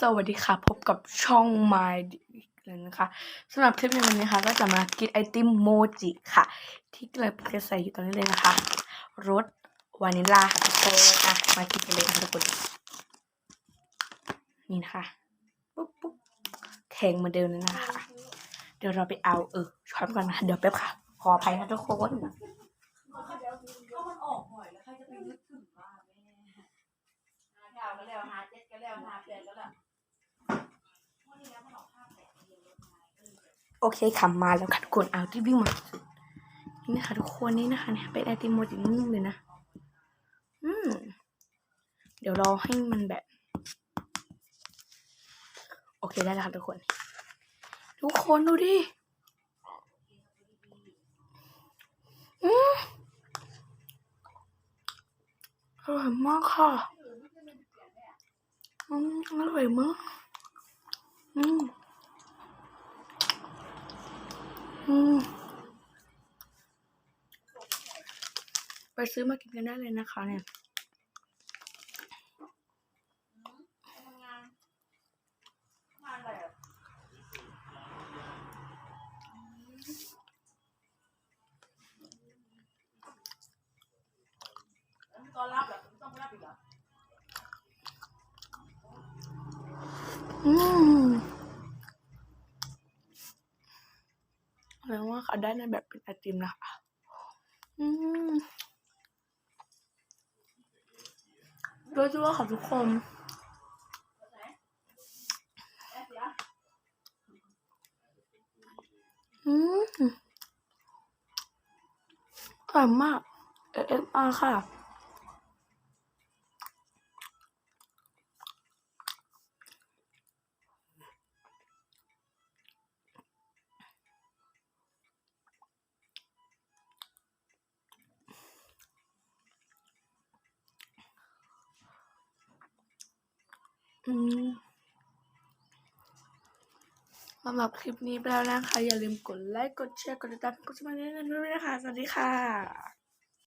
สวัสดีค่ะ พบกับช่อง My อีกแล้วนะคะสำหรับคลิปในวันนี้นะคะก็จะมากินไอติมโมจิค่ะ ที่กำลังจะใส่อยู่ตอนนี้เลยนะคะรสวานิลลาค่ะทุกคนอะมากินกันเลยค่ะทุกคนนี่นะคะปุ๊บปุ๊บแข็งเหมือนเดิมเลยนะคะ เดี๋ยวเราไปเอาเออช้อนก่อนนะเดี๋ยวแป๊บค่ะ ขออภัยนะทุกคนก็มันออกบ่อยแล้วใครจะไปนึกถึงว่าแม่หาเก้าก็แล้วหาเจ็ดก็แล้วหาแปดก็แล้ววันนี้แล้วมันออกห้าแปดเดียวเลยก็เลย โอเคค่ะมาแล้วค่ะทุกคนเอาที่วิ่งมาสุดนี่นะคะทุกคนนี่นะคะเนี่ยเป็นไอติมโมจินิ่มเลยนะ อืม เดี๋ยวรอให้มันแบบ โอเคได้แล้วค่ะทุกคน ทุกคนดูดิอืมอร่อยมากค่ะอืมอร่อยมากอืม อืม ไปซื้อมากินกันได้เลยนะคะเนี่ยตอนรับเหรอต้องรับอีกเหรออืม แปลว่าเขาได้ในแบบเป็นไอติมนะคะอืมรู้สึกว่าค่ะทุกคนอืมอร่อยมากเอฟอาร์ค่ะ สำหรับคลิปนี้ไปแล้วนะคะ อย่าลืมกดไลค์ กดแชร์ กดติดตามกดสมัครด้วยนะคะ สวัสดีค่ะ